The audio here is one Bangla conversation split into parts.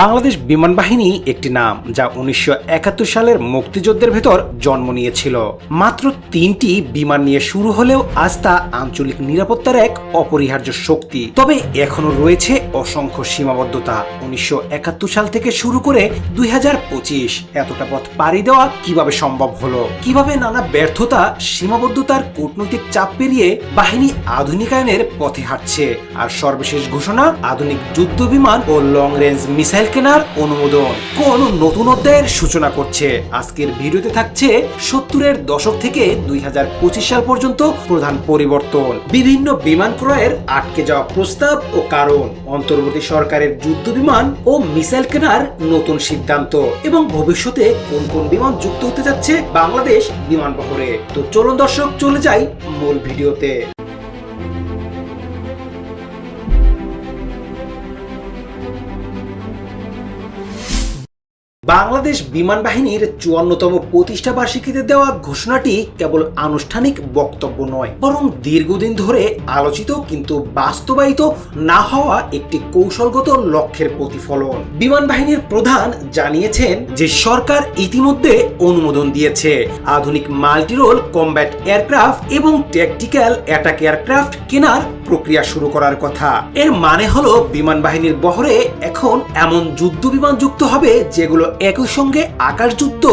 বাংলাদেশ বিমান বাহিনী একটি নাম যা উনিশশো একাত্তর সালের মুক্তিযুদ্ধের ভেতর জন্ম নিয়েছিল। মাত্র তিনটি বিমান নিয়ে শুরু হলেও আজ তা আঞ্চলিক নিরাপত্তার এক অপরিহার্য শক্তি। তবে এখনও রয়েছে অসংখ্য সীমাবদ্ধতা। উনিশশো একাত্তর সাল থেকে শুরু করে দুই হাজার পঁচিশ। এতটা পথ পাড়ি দেওয়া কীভাবে সম্ভব হলো? কীভাবে নানা ব্যর্থতা, সীমাবদ্ধতার কূটনৈতিক চাপ পেরিয়ে বাহিনী আধুনিকায়নের পথে হাঁটছে? আর সর্বশেষ ঘোষণা, আধুনিক যুদ্ধ বিমান ও লং রেঞ্জ মিসাইল কেনার অনুমোদন। কোন নতুন অধ্যায়ের সূচনা করছে? আজকের ভিডিওতে থাকছে সত্তরের দশক থেকে দুই সাল পর্যন্ত প্রধান পরিবর্তন। বিভিন্ন বিমান ক্রয়ের আটকে যাওয়া প্রস্তাব ও কারণ। অন্তর্বর্তী সরকারের যুদ্ধ বিমান ও মিসাইল কেনার নতুন সিদ্ধান্ত এবং ভবিষ্যতে কোন কোন বিমান যুক্ত হতে যাচ্ছে বাংলাদেশ বিমান বহরে। তো চলুন দর্শক, চলে যাই মূল ভিডিওতে। বাংলাদেশ বিমান বাহিনীর চুয়ান্নতম প্রতিষ্ঠা বার্ষিকীতে দেওয়া ঘোষণাটি কেবল আনুষ্ঠানিক বক্তব্য নয়, বরং দীর্ঘদিন ধরে আলোচিত কিন্তু বাস্তবায়িত না হওয়া একটি কৌশলগত লক্ষ্যের প্রতিফলন। বিমান বাহিনীর প্রধান জানিয়েছেন যে সরকার ইতিমধ্যে অনুমোদন দিয়েছে। আধুনিক মাল্টিরোল কম্ব্যাট এয়ারক্রাফট এবং ট্যাকটিক্যাল অ্যাটাক এয়ারক্রাফট কেনার প্রক্রিয়া শুরু করার কথা। এর মানে হলো বিমান বাহিনীর বহরে এখন এমন যুদ্ধ বিমান যুক্ত হবে যেগুলো একই সঙ্গে আকাশ যুদ্ধ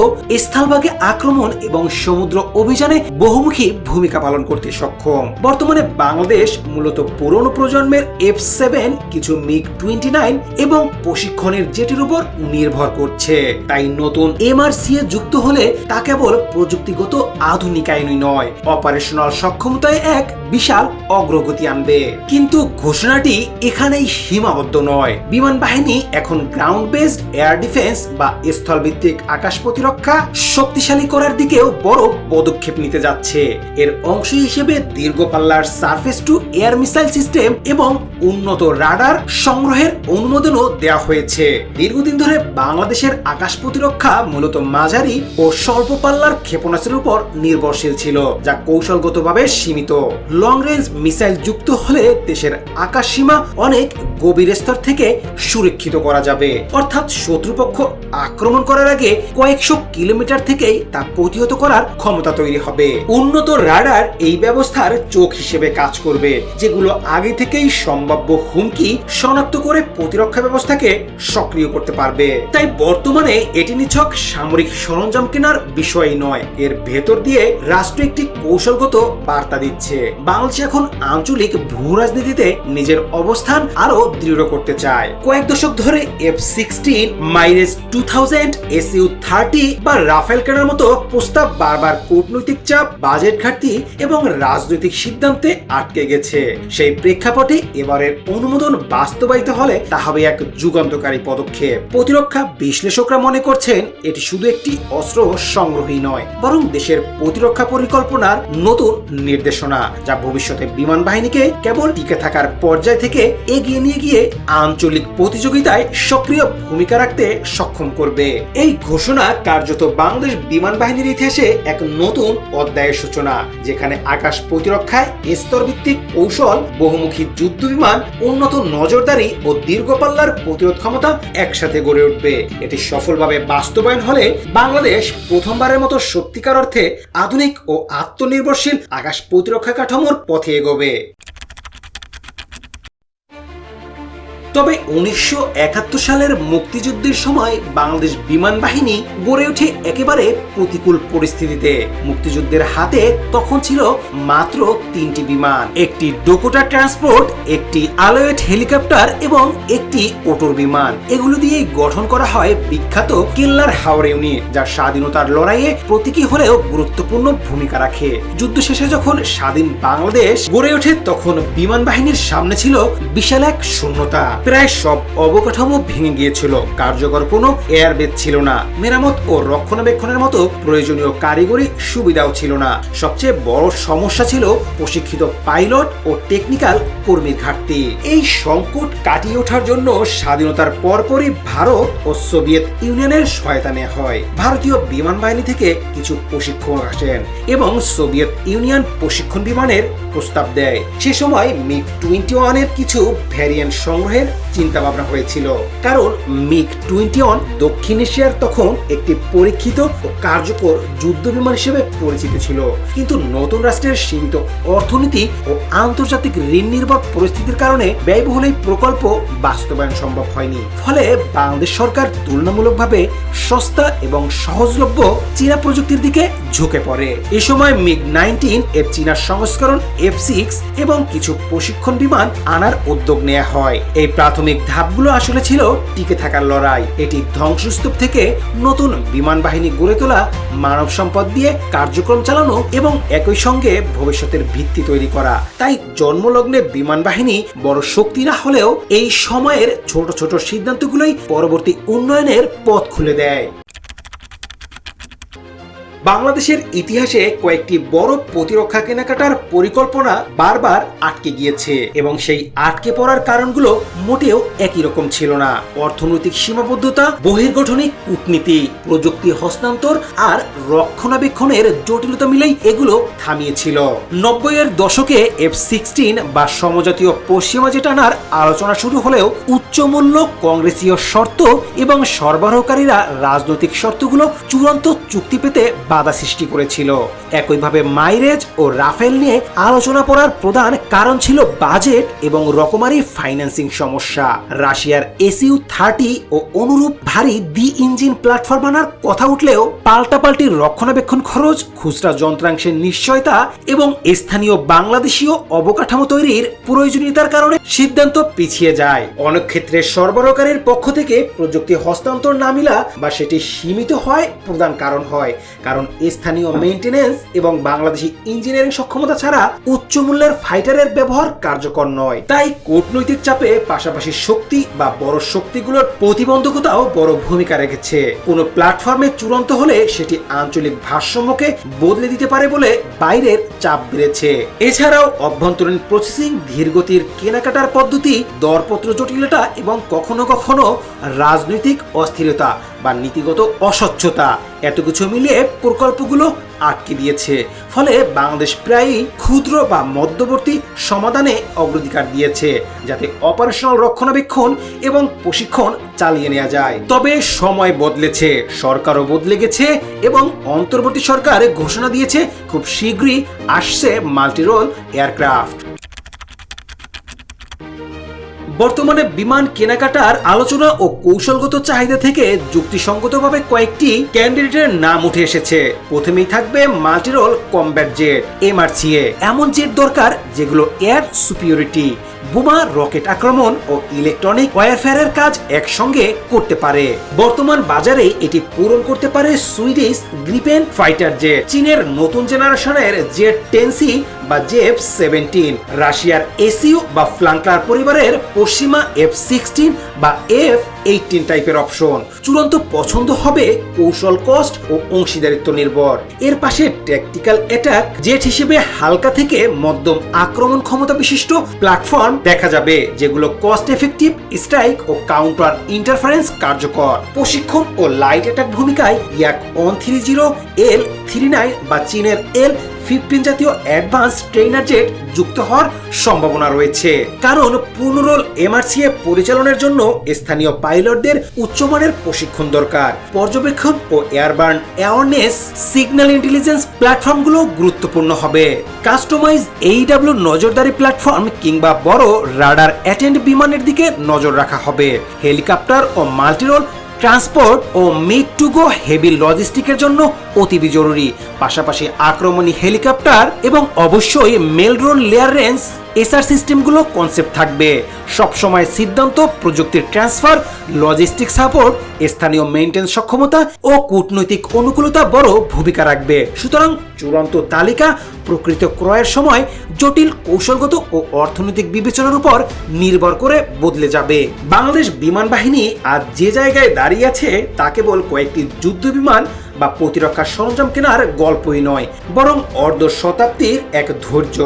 স্থলভাগে আক্রমণ এবং সমুদ্র অভিযানে বহুমুখী ভূমিকা পালন করতে সক্ষম। বর্তমানে বাংলাদেশ মূলত পুরনো প্রজন্মের এফ সেভেন কিছু মিগ টোয়েন্টি নাইন এবং প্রশিক্ষণের জেটির উপর নির্ভর করছে। তাই নতুন এমআরসি এ যুক্ত হলে তা কেবল প্রযুক্তিগত আধুনিকায়নই নয় অপারেশনাল সক্ষমতায় এক বিশাল অগ্রগতি আনবে। কিন্তু ঘোষণাটি এখানেই সীমাবদ্ধ নয়। বিমান বাহিনী এখন গ্রাউন্ড বেসড এয়ার ডিফেন্স বা স্থলভিত্তিক আকাশ প্রতিরক্ষা শক্তিশালী করার দিকেও বড় পদক্ষেপ নিতে যাচ্ছে। এর অংশ হিসেবে দীর্ঘ পাল্লার surface to air missile system এবং উন্নত রাডার সংগ্রহের অনুমোদনও দেওয়া হয়েছে। দীর্ঘদিন ধরে বাংলাদেশের আকাশ প্রতিরক্ষা মূলত মাঝারি ও স্বল্প পাল্লার ক্ষেপণাস্ত্রের উপর নির্ভরশীল ছিল, যা কৌশলগতভাবে সীমিত। লং রেঞ্জ মিসাইল যুক্ত হলে দেশের আকাশ সীমা অনেক গভীর স্তর থেকে সুরক্ষিত করা যাবে। অর্থাৎ শত্রুপক্ষ আক্রমণ করার আগে কয়েকশো কিলোমিটার থেকেই তা প্রতিহত করার ক্ষমতা তৈরি হবে। উন্নত রাডার এই ব্যবস্থার চোখ হিসেবে কাজ করবে, যেগুলো আগে থেকেই সম্ভাব্য হুমকি শনাক্ত করে প্রতিরক্ষা ব্যবস্থাকে সক্রিয় করতে পারবে। তাই বর্তমানে এটি নিছক সামরিক সরঞ্জাম কেনার বিষয় নয়। এর ভেতর দিয়ে রাষ্ট্র একটি কৌশলগত বার্তা দিচ্ছে। বাংলাদেশ এখন আঞ্চলিক ভূ রাজনীতিতে নিজের অবস্থান আরও দৃঢ় করতে চায়। কয়েক দশক ধরে F sixteen Mirage two thousand SU thirty বা রাফেল কেনার মতো প্রস্তাব বারবার কূটনৈতিক চাপ বাজেট ঘাটতি এবং রাজনৈতিক সিদ্ধান্তে আটকে গেছে। সেই প্রেক্ষাপটে এবারের অনুমোদন বাস্তবায়িত হলে তা হবে এক যুগান্তকারী পদক্ষেপ। প্রতিরক্ষা বিশ্লেষকরা মনে করছেন এটি শুধু একটি অস্ত্র সংগ্রহী নয়, বরং দেশের প্রতিরক্ষা পরিকল্পনার নতুন নির্দেশনা, যা ভবিষ্যতে বিমান বাহিনীকে কেবল টিকে থাকার পর্যায় থেকে এগিয়ে নিয়ে গিয়ে আঞ্চলিক প্রতিযোগিতায় সক্রিয় ভূমিকা রাখতে সক্ষম করবে। এই ঘোষণা কার্যত বাংলাদেশ বিমান বাহিনীর ইতিহাসে এক নতুন অধ্যায়ের সূচনা, যেখানে আকাশ প্রতিরক্ষায় স্তরভিত্তিক কৌশল, বহুমুখী যুদ্ধ বিমান, উন্নত নজরদারি ও দীর্ঘপাল্লার প্রতিরোধ ক্ষমতা একসাথে গড়ে উঠবে। এটি সফলভাবে বাস্তবায়ন হলে বাংলাদেশ প্রথমবারের মতো সত্যিকার অর্থে আধুনিক ও আত্মনির্ভরশীল আকাশ প্রতিরক্ষা কাঠামোর পথে এগোবে। তবে উনিশশো একাত্তর সালের মুক্তিযুদ্ধের সময় বাংলাদেশ বিমান বাহিনী গড়ে ওঠে একেবারে প্রতিকূল পরিস্থিতিতে। মুক্তিযুদ্ধের হাতে তখন ছিল মাত্র তিনটি বিমান, একটি ডোকোটা ট্রান্সপোর্ট, একটি আলোয়েট হেলিকপ্টার এবং একটি ওটোর বিমান। এগুলো দিয়ে গঠন করা হয় বিখ্যাত কেল্লার হাওর ইউনিট যা স্বাধীনতার লড়াইয়ে প্রতীকী হলেও গুরুত্বপূর্ণ ভূমিকা রাখে। যুদ্ধ শেষে যখন স্বাধীন বাংলাদেশ গড়ে ওঠে, তখন বিমান বাহিনীর সামনে ছিল বিশাল এক শূন্যতা। প্রায় সব অবকাঠামো ভেঙে গিয়েছিল। কার্যকর কোনো এয়ারবেদ ছিল না। মেরামত ও রক্ষণাবেক্ষণের মতো প্রয়োজনীয় কারিগরি সুবিধাও ছিল না। সবচেয়ে বড় সমস্যা ছিল প্রশিক্ষিত পাইলট ও টেকনিক্যাল কর্মীর ঘাটতি। এই সংকট কাটিয়ে ওঠার জন্য স্বাধীনতার পরপরই ভারত ও সোভিয়েত ইউনিয়নের সহায়তা নেওয়া হয়। ভারতীয় বিমান বাহিনী থেকে কিছু প্রশিক্ষণ আসেন এবং সোভিয়েত ইউনিয়ন প্রশিক্ষণ বিমানের প্রস্তাব দেয়। সে সময় মিগ টোয়েন্টি ওয়ানের কিছু ভ্যারিয়েন্ট সংগ্রহের চিন্তা ভাবনা হয়েছিল। কারণ মিগ টোয়েন্টি ওয়ান দক্ষিণ এশিয়ার তখন একটি পরীক্ষিত ও কার্যকর যুদ্ধ বিমান হিসেবে পরিচিত ছিল। কিন্তু নতুন রাষ্ট্রের সীমিত অর্থনীতি ও আন্তর্জাতিক ঋণ নির্ভর পরিস্থিতির কারণে ব্যয়বহুল এই প্রকল্প বাস্তবায়ন সম্ভব হয়নি। ফলে বাংলাদেশ সরকার তুলনামূলকভাবে সস্তা এবং সহজলভ্য চীনা প্রযুক্তির দিকে ঝুঁকে পড়ে। এ সময় মিগ নাইনটিন এর চীনা সংস্করণ এফ সিক্স এবং কিছু প্রশিক্ষণ বিমান আনার উদ্যোগ নেওয়া হয়। এই প্রাথমিক ধাপগুলো আসলে ছিল টিকে থাকার লড়াই। এটি ধ্বংসস্তূপ থেকে নতুন বিমান বাহিনী গড়ে তোলা, মানব সম্পদ দিয়ে কার্যক্রম চালানো এবং একই সঙ্গে ভবিষ্যতের ভিত্তি তৈরি করা। তাই জন্মলগ্নে বিমান বাহিনী বড় শক্তি না হলেও এই সময়ের ছোট ছোট সিদ্ধান্তগুলোই পরবর্তী উন্নয়নের পথ খুলে দেয়। বাংলাদেশের ইতিহাসে কয়েকটি বড় প্রতিরক্ষা কেনাকাটার পরিকল্পনা বারবার আটকে গিয়েছে এবং সেই আটকে পড়ার কারণগুলো মোটেও একই রকম ছিল না। অর্থনৈতিক সীমাবদ্ধতা, বহির্গঠনিক কূটনীতি, প্রযুক্তি হস্তান্তর আর রক্ষণাবেক্ষণের জটিলতা মিলেই এগুলো থামিয়েছিল। নব্বইয়ের দশকে এফ সিক্সটিন বা সমজাতীয় পশ্চিমা জেটানার আলোচনা শুরু হলেও উচ্চমূল্য কংগ্রেসীয় শর্ত এবং সরবরাহকারীরা রাজনৈতিক শর্তগুলো চূড়ান্ত চুক্তি পেতে বাধা সৃষ্টি করেছিল। একইভাবে মাইরেজ ও রাফেল নিয়ে আলোচনা করার প্রধান কারণ ছিল বাজেট এবং রকমারি ফাইন্যান্সিং সমস্যা। রাশিয়ার এসইউ থার্টি ও অনুরূপ ভারী দ্বি ইঞ্জিন প্ল্যাটফর্ম আনার কথা উঠলেও পাল্টাপাল্টি রক্ষণাবেক্ষণ খরচ, খুচরা যন্ত্রাংশের নিশ্চয়তা এবং স্থানীয় বাংলাদেশীয় অবকাঠামো তৈরির প্রয়োজনীয়তার কারণে সিদ্ধান্ত পিছিয়ে যায়। অনেক ক্ষেত্রে সরবরাহকারীর পক্ষ থেকে প্রযুক্তি হস্তান্তর না মিলা বা সেটি সীমিত হয় প্রধান কারণ হয়। কারণ স্থানীয় মেইনটেনেন্স এবং বাংলাদেশি ইঞ্জিনিয়ারিং সক্ষমতা ছাড়া উচ্চ মূল্যের ফাইটারের ব্যবহার কার্যকর নয়। তাই কূটনৈতিক চাপে পাশাপাশি শক্তি বা বড় শক্তিগুলোর প্রতিবন্ধকতাও বড় ভূমিকা রেখেছে। কোনো প্ল্যাটফর্মে চূড়ান্ত হলে সেটি আঞ্চলিক ভারসাম্যকে বদলে দিতে পারে বলে বাইরের চাপ বেড়েছে। এছাড়াও অভ্যন্তরীণ প্রসেসিং ধীরগতির কেনাকাটার পদ্ধতি, দরপত্র জটিলতা এবং কখনো কখনো রাজনৈতিক অস্থিরতা বা নীতিগত অস্বচ্ছতা। এত কিছু মিলিয়ে প্রকল্পগুলো আটকে দিয়েছে। ফলে বাংলাদেশ প্রায়ই ক্ষুদ্র বা মধ্যবর্তী সমাধানে অগ্রাধিকার দিয়েছে, যাতে অপারেশনাল রক্ষণাবেক্ষণ এবং প্রশিক্ষণ চালিয়ে নেওয়া যায়। তবে সময় বদলেছে, সরকারও বদলে গেছে এবং অন্তর্বর্তী সরকার ঘোষণা দিয়েছে, খুব শীঘ্রই আসছে মাল্টিরোল এয়ারক্রাফট। বর্তমানে বিমান কেনাকাটার আলোচনা ও কৌশলগত চাহিদা থেকে যুক্তিসঙ্গতভাবে কয়েকটি ক্যান্ডিডেটের নাম উঠে এসেছে। প্রথমেই থাকবে মাল্টিরোল কমব্যাট জেট, এমআরসিএ। এমন জেট দরকার যেগুলো এয়ার সুপিরিয়রিটি বোমা, রকেট আক্রমণ ও ইলেকট্রনিক ওয়ারফেয়ারের কাজ একসঙ্গে করতে পারে। বর্তমান বাজারে এটি পূরণ করতে পারে সুইডিশ গ্রিপেন ফাইটার জেট। চীনের নতুন জেনারেশনের জেট টেনসি বা জেফ সেভেন্টিন। রাশিয়ার এসিও বা ফ্লাঙ্কলার পরিবারের পশ্চিমা এফ সিক্সটিন বা এফ এইটিন টাইপের অপশন চূড়ান্ত পছন্দ হবে কৌশল কস্ট ও অংশীদারিত্ব নির্ভর। এর পাশে ট্যাকটিক্যাল অ্যাটাক জেট হিসেবে হালকা থেকে মধ্যম আক্রমণ ক্ষমতা বিশিষ্ট প্ল্যাটফর্ম দেখা যাবে, যেগুলো কস্ট এফেক্টিভ স্ট্রাইক ও কাউন্টার ইন্টারফারেন্স কার্যকর। প্রশিক্ষণ ও লাইট অ্যাটাক ভূমিকায় Yak one three zero L three nine বা চীনের এল ফিফটিন জাতীয় অ্যাডভান্স ট্রেনার জেট যুক্ত হওয়ার সম্ভাবনা রয়েছে। কারণ পূর্ণরোল এমআরসিএ পরিচালনার জন্য স্থানীয় পাইলটদের উচ্চমানের প্রশিক্ষণ দরকার। পর্যবেক্ষণ ও এয়ারবার্ন অ্যাওয়ারনেস, সিগন্যাল ইন্টেলিজেন্স প্ল্যাটফর্মগুলো গুরুত্বপূর্ণ হবে। কাস্টমাইজ এইডাব্লিউ নজরদারি প্ল্যাটফর্ম কিংবা বড় রাডার অ্যাটেন্ড বিমানের দিকে নজর রাখা হবে। হেলিকপ্টার ও মাল্টিরোল ট্রান্সপোর্ট ও মিড টু গো হেভি লজিস্টিকের জন্য অতিবি জরুরি। পাশাপাশি আক্রমণী হেলিকপ্টার এবং অবশ্যই মেলড্রোন লেয়ার রেঞ্জ এসআর সিস্টেমগুলো কনসেপ্ট থাকবে। সবসময় সিদ্ধান্ত, প্রযুক্তির ট্রান্সফার লজিস্টিক সাপোর্ট স্থানীয় মেইনটেন্স সক্ষমতা ও কূটনৈতিক অনুকূলতা বড় ভূমিকা রাখবে। সুতরাং চূড়ান্ত তালিকা প্রকৃত ক্রয়ের সময় জটিল কৌশলগত ও অর্থনৈতিক বিবেচনার উপর নির্ভর করে বদলে যাবে। বাংলাদেশ বিমান বাহিনী আজ যে জায়গায় দাঁড়িয়ে আছে, তা কেবল কয়েকটি যুদ্ধ বিমান বা প্রতিরক্ষা সরঞ্জাম কেনার গল্পই নয়, বরং অর্ধ শতাব্দীর এক ধৈর্য।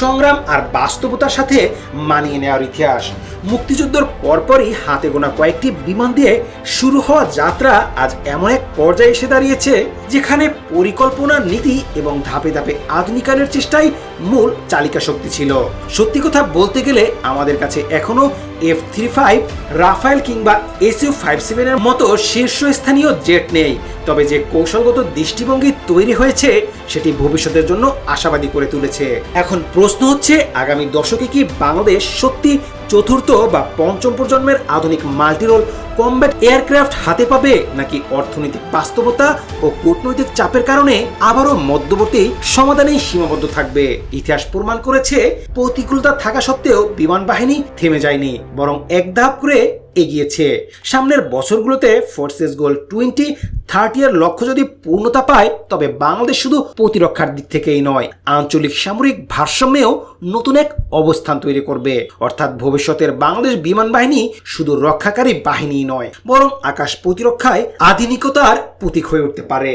সংগ্রাম আর বাস্তবতার সাথে মানিয়ে নেওয়ার ইতিহাস। মুক্তিযুদ্ধের পরপরই হাতে গোনা কয়েকটি বিমান দিয়ে শুরু হওয়া যাত্রা আজ এমন এক পর্যায়ে এসে দাঁড়িয়েছে, যেখানে পরিকল্পনা, নীতি এবং ধাপে ধাপে আধুনিকায়নের চেষ্টাই মূল চালিকা শক্তি ছিল। সত্যি কথা বলতে গেলে আমাদের কাছে এখনও এফ থ্রি ফাইভ রাফায়েল কিংবা এসইউ ফাইভ সেভেনের মতো শীর্ষস্থানীয় জেট নেই। তবে যে কৌশলগত দৃষ্টিভঙ্গি তৈরি হয়েছে সেটি ভবিষ্যতের জন্য আশাবাদী করে তুলেছে। এখন প্রশ্ন হচ্ছে, আগামী দশকে কি বাংলাদেশ সত্যি চতুর্থ বা পঞ্চম প্রজন্মের আধুনিক মাল্টিরোল কমব্যাট এয়ারক্রাফট হাতে পাবে, নাকি অর্থনৈতিক বাস্তবতা ও কূটনৈতিক চাপের কারণে আবারও মধ্যবর্তী সমাধানেই সীমাবদ্ধ থাকবে? ইতিহাস প্রমাণ করেছে, প্রতিকূলতা থাকা সত্ত্বেও বিমান বাহিনী থেমে যায়নি, বরং এক ধাপ করে এগিয়েছে। সামনের বছরগুলোতে forces goal twenty, thirty year লক্ষ্য যদি পূর্ণতা পায়, তবে বাংলাদেশ শুধু প্রতিরক্ষার দিক থেকেই নয়, আঞ্চলিক সামরিক ভারসাম্যেও নতুন এক অবস্থান তৈরি করবে। অর্থাৎ ভবিষ্যতের বাংলাদেশ বিমান বাহিনী শুধু রক্ষাকারী বাহিনী নয়, বরং আকাশ প্রতিরক্ষায় আধুনিকতার প্রতীক হয়ে উঠতে পারে।